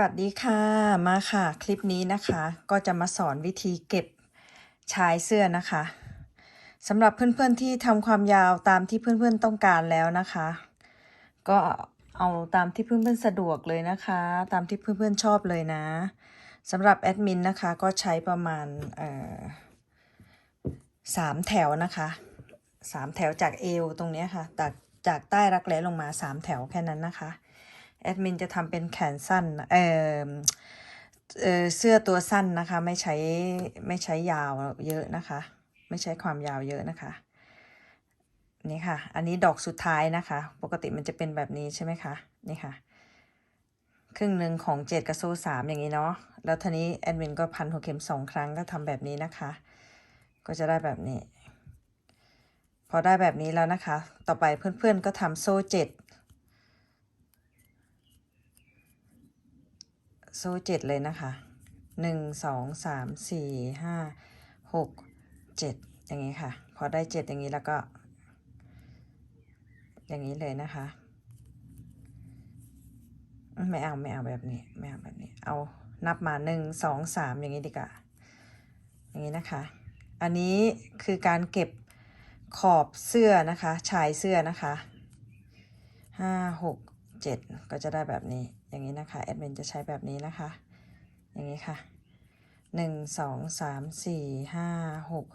วัสดีค่ะมาค่ะคลิปนี้นะคะ ก็จะมาสอนวิธีเก็บชายเสื้อนะคะสำหรับเพื่อนๆที่ทำความยาวตามที่เพื่อนๆต้องการแล้วนะคะ ก็เอาตามที่เพื่อนๆสะดวกเลยนะคะ ตามที่เพื่อนๆชอบเลยนะสำหรับแอดมินนะคะก็ใช้ประมาณสามแถวนะคะสามแถวจากเอวตรงนี้ค่ะจากจากใต้รักแร้ลงมาสามแถวแค่นั้นนะคะ แอดมินจะทำเป็นแขนสั้นเออเออเสื้อตัวสั้นนะคะ ไม่ใช้ไม่ใช้ยาวเยอะนะคะ ไม่ใช้ความยาวเยอะนะคะนี่ค่ะ อันนี้ดอกสุดท้ายนะคะ ปกติมันจะเป็นแบบนี้ใช่ไหมคะนี่ค่ะ ครึ่งหนึ่งของเจ็ดกับโซ่สามอย่างนี้เนาะแล้วทีนี้แอดมินก็พันหัวเข็มสองครั้งก็ทำแบบนี้นะคะ ก็จะได้แบบนี้ พอได้แบบนี้แล้วนะคะ ต่อไปเพื่อนๆก็ทำโซ่เจ็ด โซ่เจ็ดเลยนะคะหนึ่งสองสามสี่ห้าหกเจ็ดอย่างนี้ค่ะ พอได้เจ็ดอย่างนี้แล้วก็ อย่างนี้เลยนะคะ ไม่เอาไม่เอาแบบนี้ไม่เอาแบบนี้ เอานับมาหนึ่งสองสามอย่างนี้ดีกว่าอย่างนี้นะคะ อันนี้คือการเก็บขอบเสื้อนะคะ ชายเสื้อนะคะห้าหกเจ็ดก็จะได้แบบนี้ อย่างนี้นะคะแอดมินจะใช้แบบนี้นะคะ อย่างนี้ค่ะหนึ่งสองสามสี่ห้าหก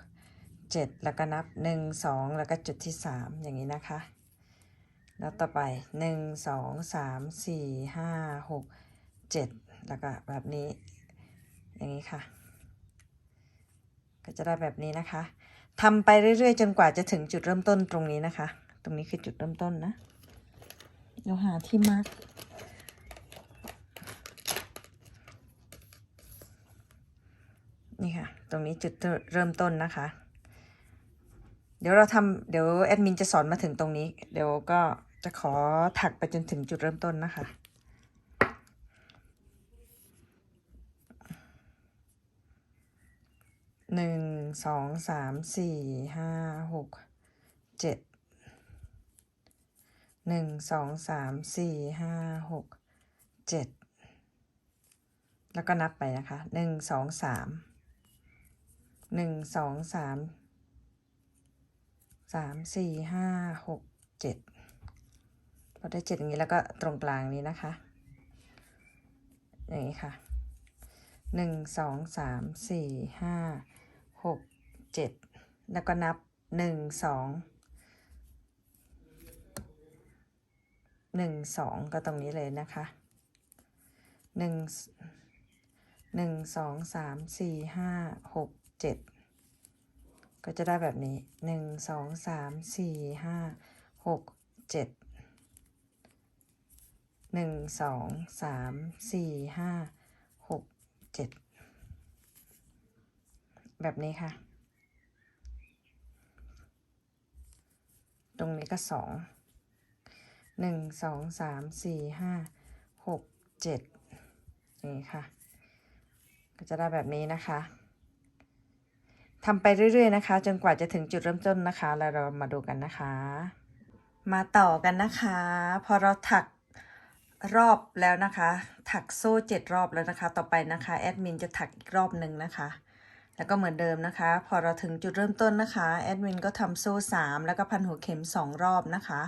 เจ็ดแล้วก็นับหนึ่งสองแล้วก็จุดที่สามอย่างนี้นะคะ แล้วต่อไปหนึ่งสองสามสี่ห้าหกเจ็ดแล้วก็แบบนี้ อย่างนี้ค่ะ ก็จะได้แบบนี้นะคะทำไปเรื่อยๆ จนกว่าจะถึงจุดเริ่มต้นตรงนี้นะคะ ตรงนี้คือจุดเริ่มต้นนะ เราหาที่มาร์ก นี่ค่ะ ตรงนี้จุดเริ่มต้นนะคะ เดี๋ยวเราทำเดี๋ยวแอดมินจะสอนมาถึงตรงนี้ เดี๋ยวก็จะขอถักไปจนถึงจุดเริ่มต้นนะคะ หนึ่ง สอง สาม สี่ ห้า หก เจ็ด หนึ่ง สอง สาม สี่ ห้า หก เจ็ด แล้วก็นับไปนะคะ หนึ่ง สอง สาม หนึ่งสองสามสามสี่ห้าหกเจ็ดพอได้เจ็ดอย่างนี้แล้วก็ตรงกลางนี้นะคะ อย่างนี้ค่ะหนึ่งสองสามสี่ห้าหกเจ็ดแล้วก็นับหนึ่งสองหนึ่งสองก็ตรงนี้เลยนะคะหนึ่งหนึ่งสองสามสี่ห้าหก เจ็ดก็จะได้แบบนี้หนึ่งสองสามสี่ห้าหกเจ็ดหนึ่งสองสามสี่ห้าหกเจ็ดแบบนี้ค่ะ ตรงนี้ก็สองหนึ่งสองสามสี่ห้าหกเจ็ดนี่ค่ะ ก็จะได้แบบนี้นะคะ ทำไปเรื่อย ๆ นะคะ จนกว่าจะถึงจุดเริ่มต้นนะคะ แล้วเรามาดูกันนะคะ มาต่อกันนะคะ พอเราถักรอบแล้วนะคะ ถักโซ่เจ็ดรอบแล้วนะคะ ต่อไปนะคะแอดมินจะถักอีกรอบหนึ่งนะคะ แล้วก็เหมือนเดิมนะคะ พอเราถึงจุดเริ่มต้นนะคะแอดมินก็ทำโซ่สามแล้วก็พันหัวเข็มสองรอบนะคะ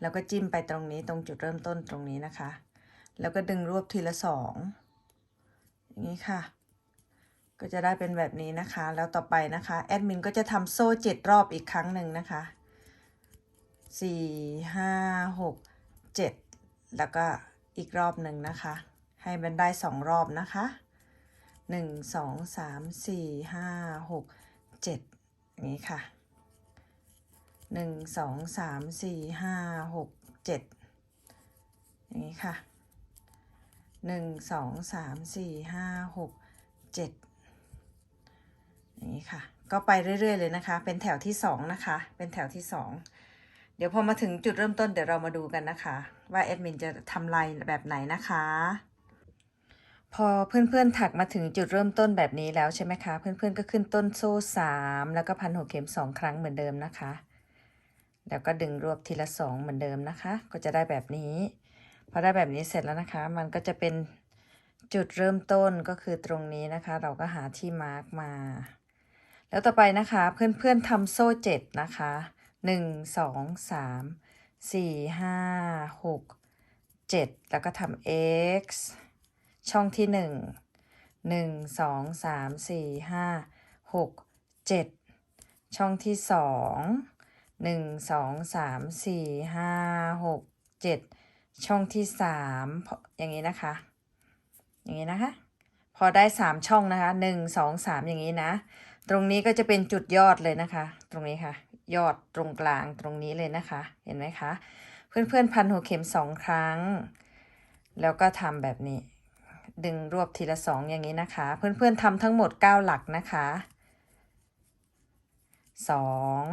แล้วก็จิ้มไปตรงนี้ตรงจุดเริ่มต้นตรงนี้นะคะ แล้วก็ดึงรวบทีละสองอย่างนี้ค่ะ ก็จะได้เป็นแบบนี้นะคะ แล้วต่อไปนะคะแอดมินก็จะทำโซ่เจ็ดรอบอีกครั้งหนึ่งนะคะสี่ห้าหกเจ็ดแล้วก็อีกรอบหนึ่งนะคะ ให้มันได้สองรอบนะคะหนึ่งสองสามสี่ห้าหกเจ็ดอย่างนี้ค่ะหนึ่งสองสามสี่ห้าหกเจ็ดอย่างนี้ค่ะหนึ่งสองสามสี่ห้าหกเจ็ด อย่างนี้ค่ะ ก็ไปเรื่อย ๆ เลยนะคะ เป็นแถวที่สองนะคะ เป็นแถวที่สองเดี๋ยวพอมาถึงจุดเริ่มต้นเดี๋ยวเรามาดูกันนะคะ ว่าแอดมินจะทำลายแบบไหนนะคะ พอเพื่อนๆถักมาถึงจุดเริ่มต้นแบบนี้แล้วใช่ไหมคะ เพื่อนๆก็ขึ้นต้นโซ่สามแล้วก็พันหัวเข็มสองครั้งเหมือนเดิมนะคะ แล้วก็ดึงรวบทีละสองเหมือนเดิมนะคะ ก็จะได้แบบนี้ พอได้แบบนี้เสร็จแล้วนะคะ มันก็จะเป็นจุดเริ่มต้นก็คือตรงนี้นะคะ เราก็หาที่มาร์กมา แล้วต่อไปนะคะเพื่อนๆทำโซ่เจ็ดนะคะหนึ่งสองสามสี่ห้าหกเจ็ดแล้วก็ทำ x ช่องที่หนึ่งหนึ่งสองสามสี่ห้าหกเจ็ดช่องที่สองหนึ่งสองสามสี่ห้าหกเจ็ดช่องที่สามอย่างนี้นะคะ อย่างนี้นะคะ พอได้สามช่องนะคะหนึ่งสองสามอย่างนี้นะ ตรงนี้ก็จะเป็นจุดยอดเลยนะคะ ตรงนี้ค่ะ ยอดตรงกลางตรงนี้เลยนะคะ เห็นไหมคะ เพื่อนๆพันหัวเข็มสองครั้ง แล้วก็ทำแบบนี้ ดึงรวบทีละสองอย่างนี้นะคะ เพื่อนๆทำทั้งหมดเก้าหลักนะคะสอง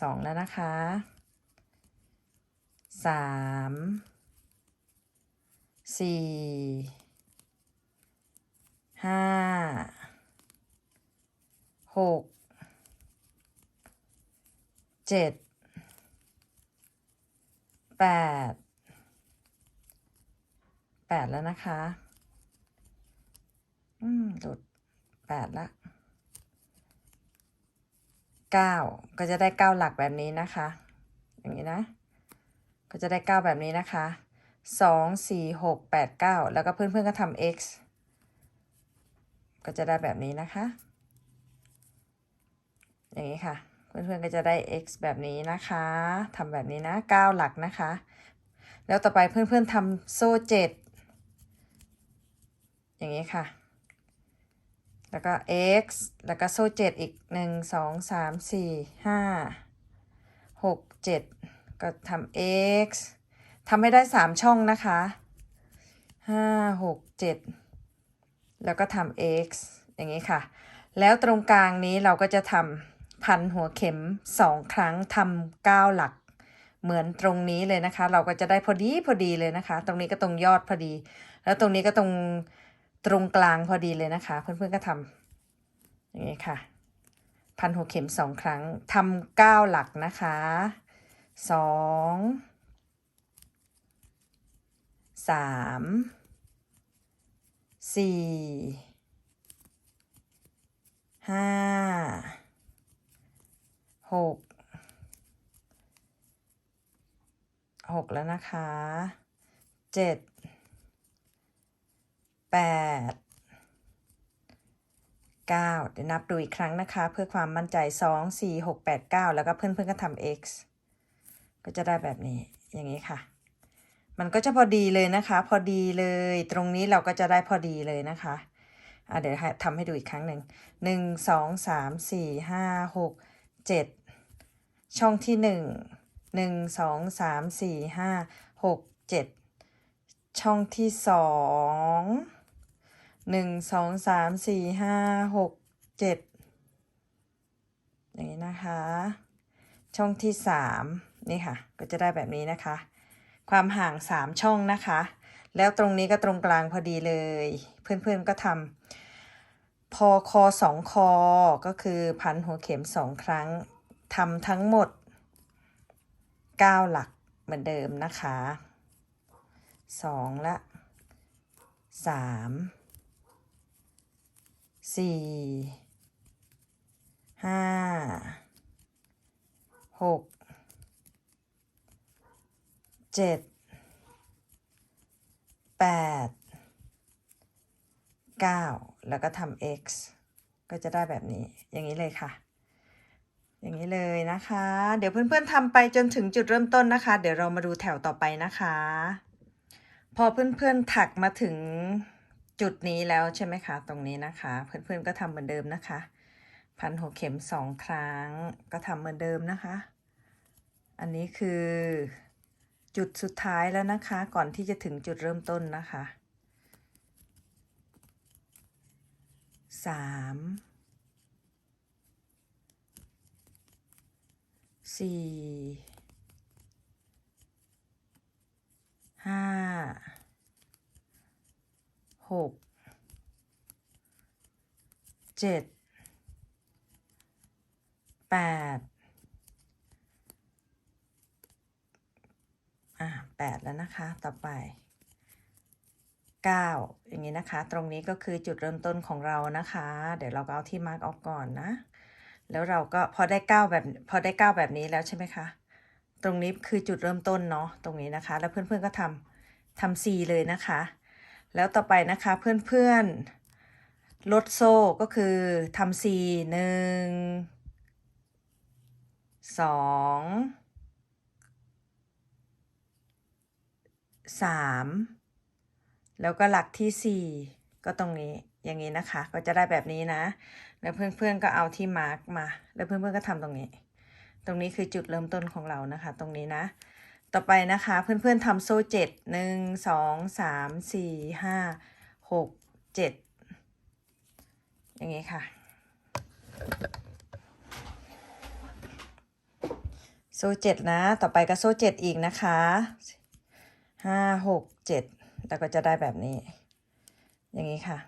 สองแล้วนะคะสามสี่ห้า หกเจ็ดแปดแปดแล้วนะคะ อืมหลุดแปดละเก้าก็จะได้เก้าหลักแบบนี้นะคะ อย่างนี้นะ ก็จะได้เก้าแบบนี้นะคะสองสี่หกแปดเก้าแล้วก็เพื่อนๆก็ทำ x ก็จะได้แบบนี้นะคะ อย่างนี้ค่ะ เพื่อนๆก็จะได้ x แบบนี้นะคะทำแบบนี้นะเก้าหลักนะคะ แล้วต่อไปเพื่อนๆทำโซ่เจ็ดอย่างนี้ค่ะ แล้วก็ x แล้วก็โซ่เจ็ดอีกหนึ่งสองสามสี่ห้าหกเจ็ดก็ทำ x ทำให้ได้สามช่องนะคะห้าหกเจ็ดแล้วก็ทำ x อย่างนี้ค่ะ แล้วตรงกลางนี้เราก็จะทำ พันหัวเข็มสองครั้งทำเก้าหลัก เหมือนตรงนี้เลยนะคะ เราก็จะได้พอดีพอดีเลยนะคะ ตรงนี้ก็ตรงยอดพอดี แล้วตรงนี้ก็ตรงตรงกลางพอดีเลยนะคะ เพื่อนๆก็ทำอย่างนี้ค่ะ พันหัวเข็มสองครั้งทำเก้าหลักนะคะสองสามสี่ห้า หกหกแล้วนะคะเจ็ดแปดเก้าเดี๋ยวนับดูอีกครั้งนะคะ เพื่อความมั่นใจสองสี่หกแปดเก้าแล้วก็เพื่อนๆก็ทำ x ก็จะได้แบบนี้อย่างนี้ค่ะ มันก็จะพอดีเลยนะคะ พอดีเลย ตรงนี้เราก็จะได้พอดีเลยนะคะอะเดี๋ยวทำให้ดูอีกครั้งหนึ่งหนึ่งสองสามสี่ห้าหกเจ็ด ช่องที่หนึ่งหนึ่งสองสามสี่ห้าหกเจ็ดช่องที่สองหนึ่งสองสามสี่ห้าหกเจ็ดอย่างนี้นะคะ ช่องที่สามนี่ค่ะ ก็จะได้แบบนี้นะคะ ความห่างสามช่องนะคะ แล้วตรงนี้ก็ตรงกลางพอดีเลย เพื่อนๆก็ทำพอคอสองคอก็คือพันหัวเข็มสองครั้ง ทำทั้งหมดเก้าหลักเหมือนเดิมนะคะสองละสามสี่ห้าหกเจ็ดแปดเก้าแล้วก็ทำ x ก็จะได้แบบนี้อย่างนี้เลยค่ะ อย่างนี้เลยนะคะ เดี๋ยวเพื่อนๆทำไปจนถึงจุดเริ่มต้นนะคะ เดี๋ยวเรามาดูแถวต่อไปนะคะ พอเพื่อนๆถักมาถึงจุดนี้แล้วใช่ไหมคะ ตรงนี้นะคะ เพื่อนๆก็ทำเหมือนเดิมนะคะ พันหัวเข็มสองครั้งก็ทำเหมือนเดิมนะคะ อันนี้คือจุดสุดท้ายแล้วนะคะ ก่อนที่จะถึงจุดเริ่มต้นนะคะสาม สี่ห้าหกเจ็ดแปดอะแปดแล้วนะคะ ต่อไป9อย่างนี้นะคะ ตรงนี้ก็คือจุดเริ่มต้นของเรานะคะ เดี๋ยวเราก็เอาที่มาร์กออกก่อนนะ แล้วเราก็พอได้9แบบพอได้9แบบนี้แล้วใช่ไหมคะ ตรงนี้คือจุดเริ่มต้นเนาะตรงนี้นะคะ แล้วเพื่อนๆก็ทำทำ C เลยนะคะ แล้วต่อไปนะคะเพื่อนๆลดโซ่ก็คือทำ C หนึ่งสองสามแล้วก็หลักที่สี่ก็ตรงนี้อย่างนี้นะคะ ก็จะได้แบบนี้นะ แล้วเพื่อนๆก็เอาที่มาร์กมา แล้วเพื่อนๆก็ทำตรงนี้ ตรงนี้คือจุดเริ่มต้นของเรานะคะ ตรงนี้นะ ต่อไปนะคะเพื่อนๆทำโซ่เจ็ดหนึ่งสองสามสี่ห้าหกเจ็ดอย่างนี้ค่ะโซ่เจ็ดนะ ต่อไปก็โซ่เจ็ดอีกนะคะห้าหกเจ็ดแล้วก็จะได้แบบนี้ อย่างนี้ค่ะ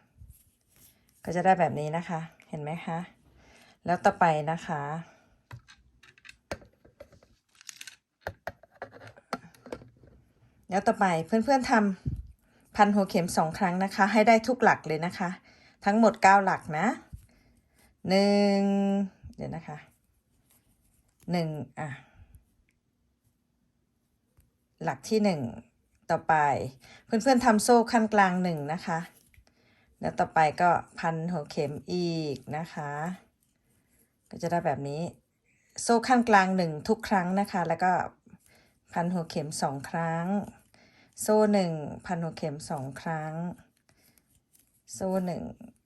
ก็จะได้แบบนี้นะคะ ห็นไหมคะ แล้วต่อไปนะคะ แล้วต่อไปเพื่อนๆทำพันหัวเข็มสองครั้งนะคะ ให้ได้ทุกหลักเลยนะคะ ทั้งหมดเก้าหลักนะหนึ่งเดี๋ยวนะคะหนึ่งอะ หลักที่หนึ่งต่อไป เพื่อนๆทำโซ่ขั้นกลางหนึ่งนะคะ แล้วต่อไปก็พันหัวเข็มอีกนะคะ ก็จะได้แบบนี้ โซ่ขั้นกลางหนึ่งทุกครั้งนะคะ แล้วก็พันหัวเข็มสองครั้ง โซ่หนึ่งพันหัวเข็มสองครั้ง โซ่หนึ่ง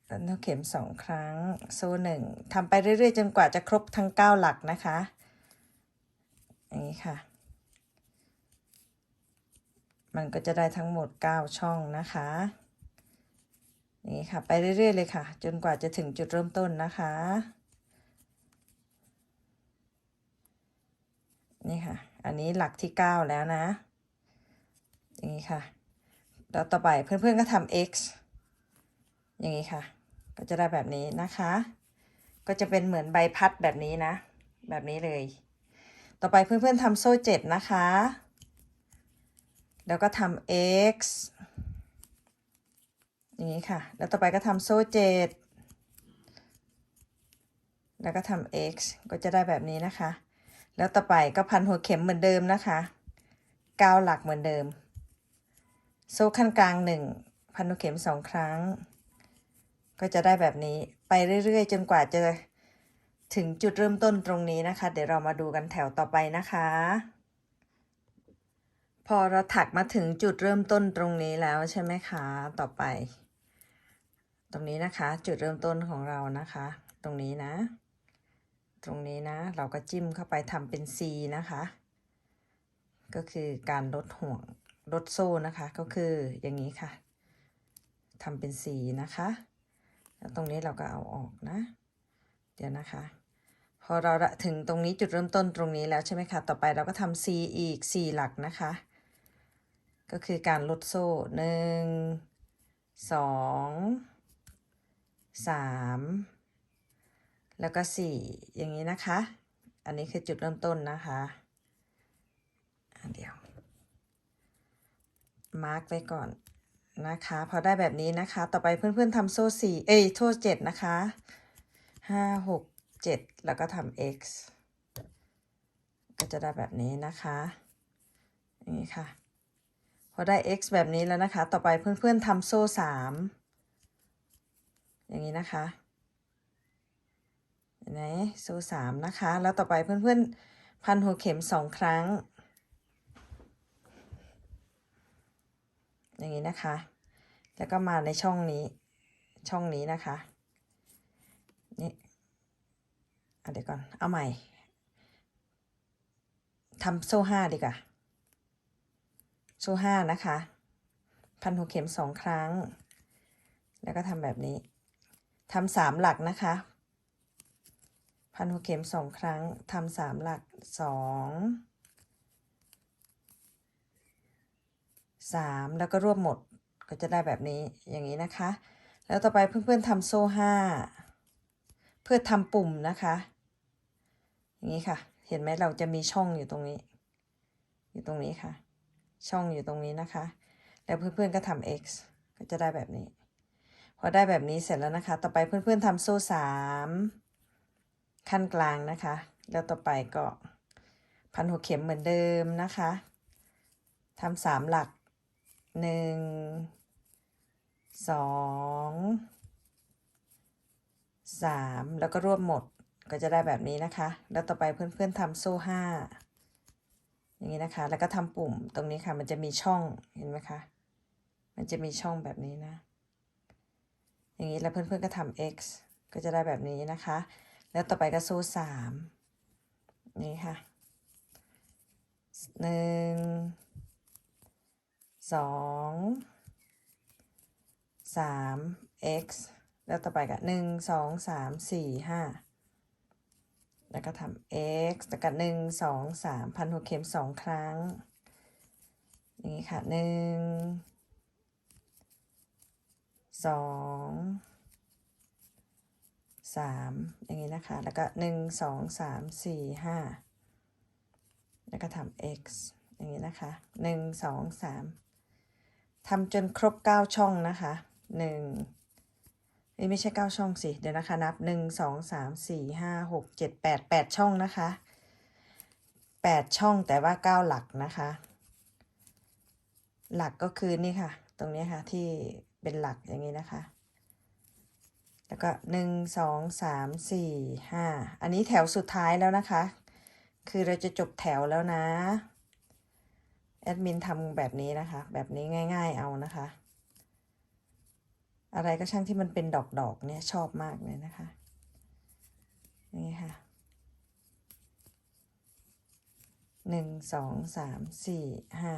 พันหัวเข็มสองครั้ง โซ่หนึ่งทำไปเรื่อยๆ จนกว่าจะครบทั้งเก้าหลักนะคะอย่างนี้ค่ะ มันก็จะได้ทั้งหมด 9 ช่องนะคะ นี้ค่ะไปเรื่อยๆเลยค่ะ จนกว่าจะถึงจุดเริ่มต้นนะคะ นี่ค่ะ อันนี้หลักที่ 9 แล้วนะอย่างนี้ค่ะแล้วต่อไปเพื่อนๆก็ทำ x อย่างนี้ค่ะ ก็จะได้แบบนี้นะคะ ก็จะเป็นเหมือนใบพัดแบบนี้นะ แบบนี้เลย ต่อไปเพื่อนๆทำโซ่เจ็ดนะคะ แล้วก็ทำ x อย่างนี้ค่ะ แล้วต่อไปก็ทำโซ่เจ็ดแล้วก็ทำ x ก็จะได้แบบนี้นะคะ แล้วต่อไปก็พันหัวเข็มเหมือนเดิมนะคะก้าหลักเหมือนเดิม โซ่ขั้นกลางหนึ่งพันหัวเข็มสองครั้ง ก็จะได้แบบนี้ไปเรื่อยๆ จนกว่าจะถึงจุดเริ่มต้นตรงนี้นะคะ เดี๋ยวเรามาดูกันแถวต่อไปนะคะ พอเราถักมาถึงจุดเริ่มต้นตรงนี้แล้วใช่ไหมคะ ต่อไป ตรงนี้นะคะ จุดเริ่มต้นของเรานะคะ ตรงนี้นะ ตรงนี้นะ เราก็จิ้มเข้าไปทำเป็น C นะคะ ก็คือการลดห่วงลดโซ่นะคะ ก็คืออย่างนี้ค่ะทำเป็น C นะคะ แล้วตรงนี้เราก็เอาออกนะ เดี๋ยวนะคะ พอเราถึงตรงนี้จุดเริ่มต้นตรงนี้แล้วใช่ไหมคะ ต่อไปเราก็ทำ C อีก 4 หลักนะคะ ก็คือการลดโซ่หนึ่งสอง สามแล้วก็สี่อย่างนี้นะคะ อันนี้คือจุดเริ่มต้นนะคะอะเดี๋ยว มาร์กไว้ก่อนนะคะ พอได้แบบนี้นะคะ ต่อไปเพื่อนๆทำโซ่สี่เอ้ยโซ่เจ็ดนะคะห้าหกเจ็ดแล้วก็ทำ x ก็จะได้แบบนี้นะคะอย่างนี้ค่ะ พอได้ x แบบนี้แล้วนะคะ ต่อไปเพื่อนๆทำโซ่สาม อย่างนี้นะคะเห็นไหมโซ่สามนะคะ แล้วต่อไปเพื่อนๆพันหัวเข็มสองครั้ง อย่างนี้นะคะ แล้วก็มาในช่องนี้ช่องนี้นะคะนี่เดี๋ยวก่อนเอาใหม่ทำโซ่ห้าดีกว่าโซ่ห้านะคะ พันหัวเข็มสองครั้ง แล้วก็ทำแบบนี้ ทำสามหลักนะคะ พันหัวเข็มสองครั้งทำสามหลักสองสามแล้วก็รวบหมดก็จะได้แบบนี้อย่างนี้นะคะ แล้วต่อไปเพื่อนๆทำโซ่ห้าเพื่อทำปุ่มนะคะอย่างนี้ค่ะ เห็นไหมเราจะมีช่องอยู่ตรงนี้ อยู่ตรงนี้ค่ะ ช่องอยู่ตรงนี้นะคะ แล้วเพื่อนๆก็ทำ x ก็จะได้แบบนี้ พอได้แบบนี้เสร็จแล้วนะคะ ต่อไปเพื่อนๆทำโซ่สามขั้นกลางนะคะ แล้วต่อไปก็พันหัวเข็มเหมือนเดิมนะคะทำสามหลักหนึ่งสองสามแล้วก็รวบหมดก็จะได้แบบนี้นะคะ แล้วต่อไปเพื่อนๆทำโซ่ห้าอย่างนี้นะคะ แล้วก็ทำปุ่มตรงนี้ค่ะ มันจะมีช่องเห็นไหมคะ มันจะมีช่องแบบนี้นะ อย่างนี้แล้วเพื่อนๆก็ทำ x ก็จะได้แบบนี้นะคะ แล้วต่อไปก็โซ่สามนี่ค่ะหนึ่งสองสาม x แล้วต่อไปก็หนึ่งสองสามสี่ห้าแล้วก็ทำ x แล้วก็หนึ่งสองสามพันหัวเข็มสองครั้งอย่างนี้ค่ะหนึ่ง สองสามอย่างนี้นะคะ แล้วก็หนึ่งสองสามสี่ห้าแล้วก็ทำ x อย่างนี้นะคะหนึ่งสองสามทำจนครบเก้าช่องนะคะหนึ่งนี่ไม่ใช่เก้าช่องสิ เดี๋ยวนะคะ นับหนึ่งสองสามสี่ห้าหกเจ็ดแปดแปดช่องนะคะแปดช่องแต่ว่าเก้าหลักนะคะ หลักก็คือนี่ค่ะ ตรงนี้ค่ะที่ เป็นหลักอย่างนี้นะคะ แล้วก็หนึ่งสองสามสี่ห้าอันนี้แถวสุดท้ายแล้วนะคะ คือเราจะจบแถวแล้วนะ แอดมินทำแบบนี้นะคะ แบบนี้ง่าย ๆเอานะคะ อะไรก็ช่างที่มันเป็นดอกๆเนี่ยชอบมากเลยนะคะนี่ค่ะหนึ่งสองสามสี่ห้า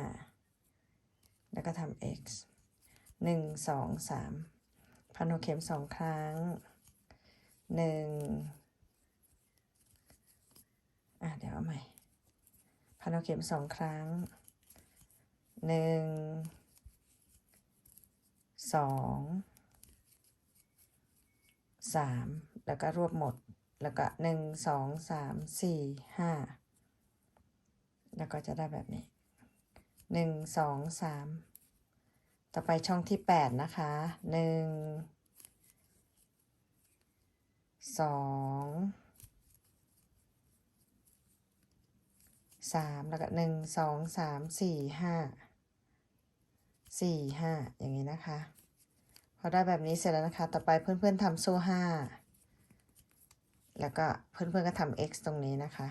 แล้วก็ทำ x หนึ่งสองสามพันหัวเข็มสองครั้งหนึ่งอะเดี๋ยวเอาใหม่ พันหัวเข็มสองครั้งหนึ่งสองสามแล้วก็รวบหมด แล้วก็หนึ่งสองสามสี่ห้าแล้วก็จะได้แบบนี้หนึ่งสองสาม ต่อไปช่องที่แปดนะคะหนึ่งสองสามแล้วก็หนึ่งสองสามสี่ห้าสี่ห้าอย่างนี้นะคะ พอได้แบบนี้เสร็จแล้วนะคะ ต่อไปเพื่อนๆทำโซ่ห้าแล้วก็เพื่อนๆก็ทำ x ตรงนี้นะคะ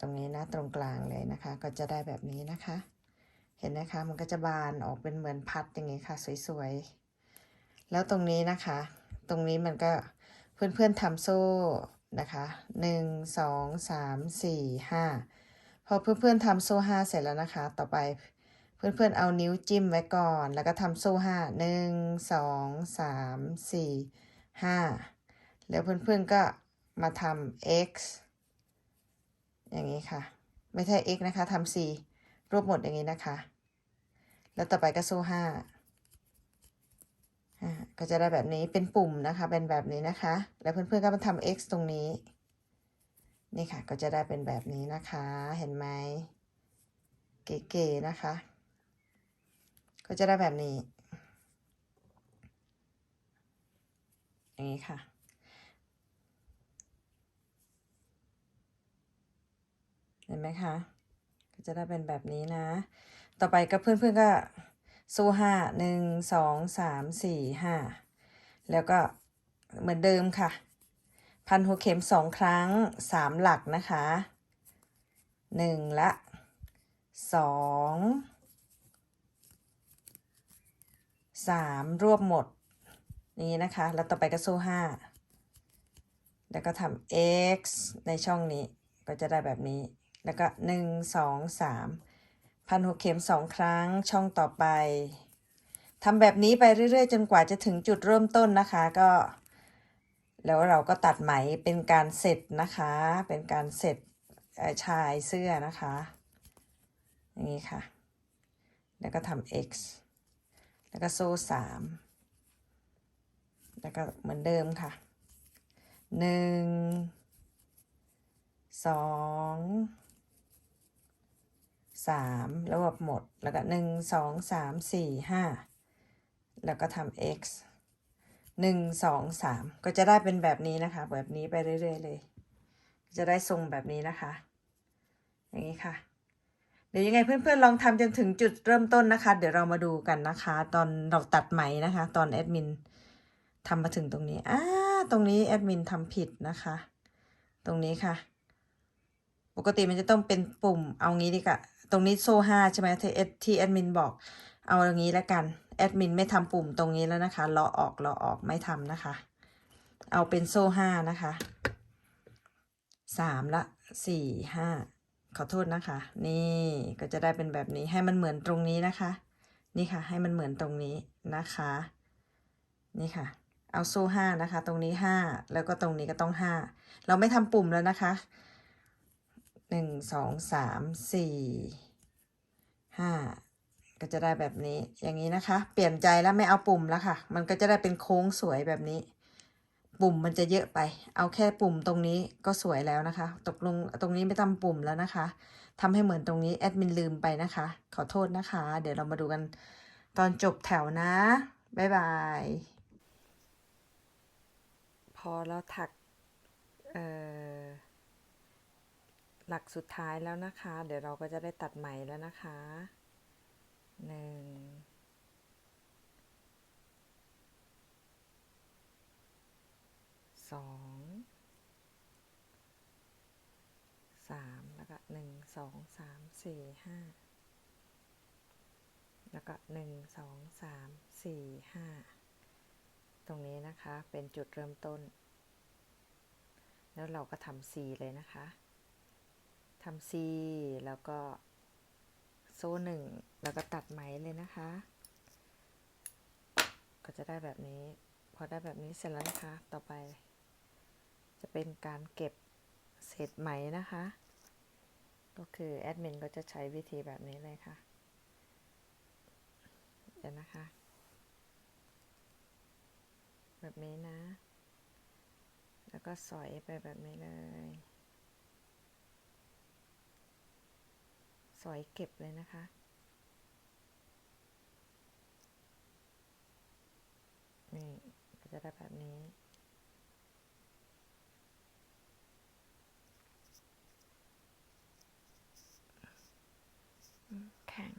ตรงนี้นะตรงกลางเลยนะคะ ก็จะได้แบบนี้นะคะ เห็นนะคะ มันก็จะบานออกเป็นเหมือนพัดอย่างนี้ค่ะ สวยๆ แล้วตรงนี้นะคะ ตรงนี้มันก็เพื่อนๆทำโซ่นะคะหนึ่งสองสามสี่ห้าพอเพื่อนๆทำโซ่ห้าเสร็จแล้วนะคะ ต่อไปเพื่อนๆเอานิ้วจิ้มไว้ก่อน แล้วก็ทำโซ่ห้าหนึ่งสองสามสี่ห้าแล้วเพื่อนๆก็มาทำ x อย่างนี้ค่ะ ไม่ใช่ x นะคะทำ c รวบหมดอย่างนี้นะคะ แล้วต่อไปก็โซ่ห้าอ่าก็จะได้แบบนี้เป็นปุ่มนะคะ เป็นแบบนี้นะคะ แล้วเพื่อนๆก็มาทำ x ตรงนี้ นี่ค่ะ ก็จะได้เป็นแบบนี้นะคะ เห็นไหมเก๋ๆนะคะ ก็จะได้แบบนี้ อย่างนี้ค่ะเห็นไหมคะ จะได้เป็นแบบนี้นะ ต่อไปก็เพื่อนๆก็สู้ห้าหนึ่งสองสามสี่ห้าแล้วก็เหมือนเดิมค่ะ พันหัวเข็มสองครั้งสามหลักนะคะหนึ่งละสองสามรวบหมด นี้นะคะ แล้วต่อไปก็สู้ห้าแล้วก็ทำ x ในช่องนี้ก็จะได้แบบนี้ แล้วก็หนึ่งสองสามพันหัวเข็มสองครั้งช่องต่อไปทำแบบนี้ไปเรื่อย ๆ จนกว่าจะถึงจุดเริ่มต้นนะคะก็ แล้วเราก็ตัดไหมเป็นการเสร็จนะคะ เป็นการเสร็จชายเสื้อนะคะ อย่างนี้ค่ะ แล้วก็ทำ x แล้วก็โซ่สามแล้วก็เหมือนเดิมค่ะหนึ่งสอง สามรวบหมด แล้วก็หนึ่งสองสามสี่ห้าแล้วก็ทำ x หนึ่งสองสามก็จะได้เป็นแบบนี้นะคะ แบบนี้ไปเรื่อยๆเลย จะได้ทรงแบบนี้นะคะ อย่างนี้ค่ะ เดี๋ยวยังไงเพื่อนๆลองทำจนถึงจุดเริ่มต้นนะคะ เดี๋ยวเรามาดูกันนะคะ ตอนเราตัดไหมนะคะ ตอนแอดมินทำมาถึงตรงนี้อ่าตรงนี้แอดมินทำผิดนะคะ ตรงนี้ค่ะ ปกติมันจะต้องเป็นปุ่มเอางี้ดีกว่า ตรงนี้โซ่ห้าใช่ไหมที่แอดมินบอก เอาอย่างนี้แล้วกัน แอดมินไม่ทำปุ่มตรงนี้แล้วนะคะเลาะออกเลาะออกไม่ทำนะคะ เอาเป็นโซ่ห้านะคะสามละสี่ห้าขอโทษนะคะ นี่ก็จะได้เป็นแบบนี้ให้มันเหมือนตรงนี้นะคะ นี่ค่ะ ให้มันเหมือนตรงนี้นะคะ นี่ค่ะ เอาโซ่ห้านะคะ ตรงนี้ห้าแล้วก็ตรงนี้ก็ต้องห้าเราไม่ทำปุ่มแล้วนะคะ หนึ่งสองสามสี่ห้าก็จะได้แบบนี้อย่างนี้นะคะ เปลี่ยนใจแล้วไม่เอาปุ่มแล้วค่ะ มันก็จะได้เป็นโค้งสวยแบบนี้ ปุ่มมันจะเยอะไป เอาแค่ปุ่มตรงนี้ก็สวยแล้วนะคะ ตกลงตรงนี้ไม่ทำปุ่มแล้วนะคะทำให้เหมือนตรงนี้แอดมินลืมไปนะคะ ขอโทษนะคะ เดี๋ยวเรามาดูกันตอนจบแถวนะบ๊ายบาย พอเราถักเอ่อ หลักสุดท้ายแล้วนะคะ เดี๋ยวเราก็จะได้ตัดไหมแล้วนะคะหนึ่งสองสามแล้วก็หนึ่งสองสามสี่ห้าแล้วก็หนึ่งสองสามสี่ห้าตรงนี้นะคะเป็นจุดเริ่มต้น แล้วเราก็ทำ C เลยนะคะ ทำ C แล้วก็โซ่หนึ่งแล้วก็ตัดไหมเลยนะคะ ก็จะได้แบบนี้ พอได้แบบนี้เสร็จแล้วนะคะ ต่อไป จะเป็นการเก็บเศษไหมนะคะ ก็คือแอดมินก็จะใช้วิธีแบบนี้เลยค่ะ เดี๋ยวนะคะ แบบนี้นะ แล้วก็สอยไปแบบนี้เลย สอยเก็บเลยนะคะ นี่จะได้แบบนี้ แข็ง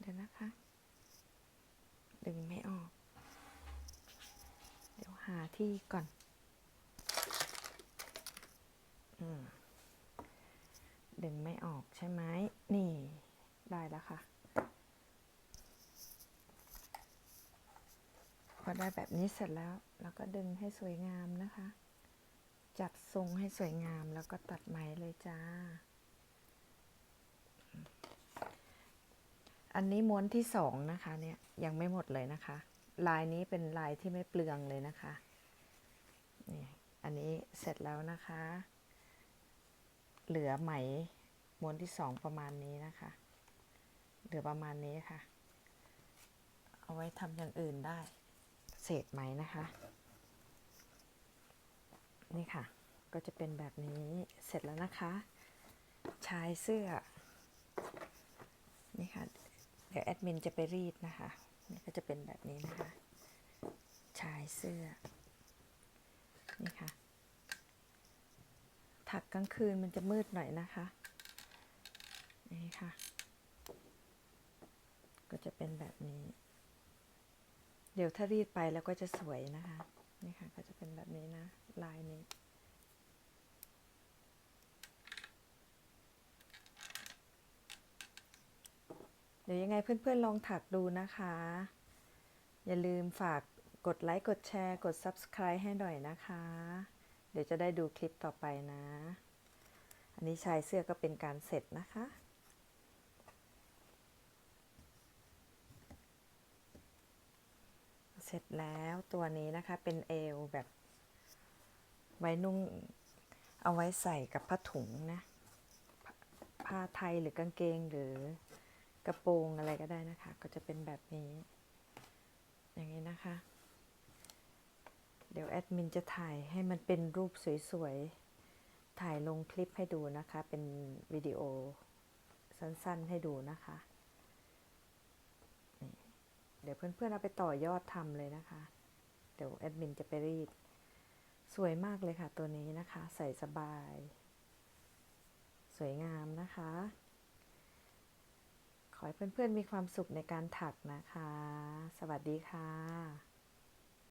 เดี๋ยวนะคะ ดึงไม่ออก เดี๋ยวหาที่ก่อน อืม ดึงไม่ออกใช่ไหมนี่ได้แล้วค่ะ พอได้แบบนี้เสร็จแล้ว เราก็ดึงให้สวยงามนะคะ จัดทรงให้สวยงามแล้วก็ตัดไหมเลยจ้า อันนี้ม้วนที่สองนะคะเนี่ยยังไม่หมดเลยนะคะ ลายนี้เป็นลายที่ไม่เปลืองเลยนะคะ นี่อันนี้เสร็จแล้วนะคะ เหลือไหมม้วนที่สองประมาณนี้นะคะ เหลือประมาณนี้ค่ะ เอาไว้ทำอย่างอื่นได้ เศษไหมนะคะ นี่ค่ะ ก็จะเป็นแบบนี้เสร็จแล้วนะคะ ชายเสื้อ นี่ค่ะ เดี๋ยวแอดมินจะไปรีดนะคะ นี่ก็จะเป็นแบบนี้นะคะ ชายเสื้อ นี่ค่ะ ถักกลางคืนมันจะมืดหน่อยนะคะ นี่ค่ะ ก็จะเป็นแบบนี้ เดี๋ยวถ้ารีดไปแล้วก็จะสวยนะคะ นี่ค่ะก็จะเป็นแบบนี้นะ ลายนี้เดี๋ยวยังไงเพื่อนๆลองถักดูนะคะ อย่าลืมฝากกดไลค์ กดแชร์ กด Subscribe ให้หน่อยนะคะ เดี๋ยวจะได้ดูคลิปต่อไปนะ อันนี้ชายเสื้อก็เป็นการเสร็จนะคะ เสร็จแล้วตัวนี้นะคะเป็นเอวแบบไว้นุ่งเอาไว้ใส่กับผ้าถุงนะ ผ้าไทยหรือกางเกงหรือกระโปรงอะไรก็ได้นะคะ ก็จะเป็นแบบนี้ อย่างนี้นะคะ เดี๋ยวแอดมินจะถ่ายให้มันเป็นรูปสวยๆ ถ่ายลงคลิปให้ดูนะคะ เป็นวิดีโอสั้นๆให้ดูนะคะ เดี๋ยวเพื่อนๆเอาไปต่อยอดทำเลยนะคะ เดี๋ยวแอดมินจะไปรีด สวยมากเลยค่ะตัวนี้นะคะ ใส่สบาย สวยงามนะคะ ขอให้เพื่อนๆมีความสุขในการถักนะคะ สวัสดีค่ะ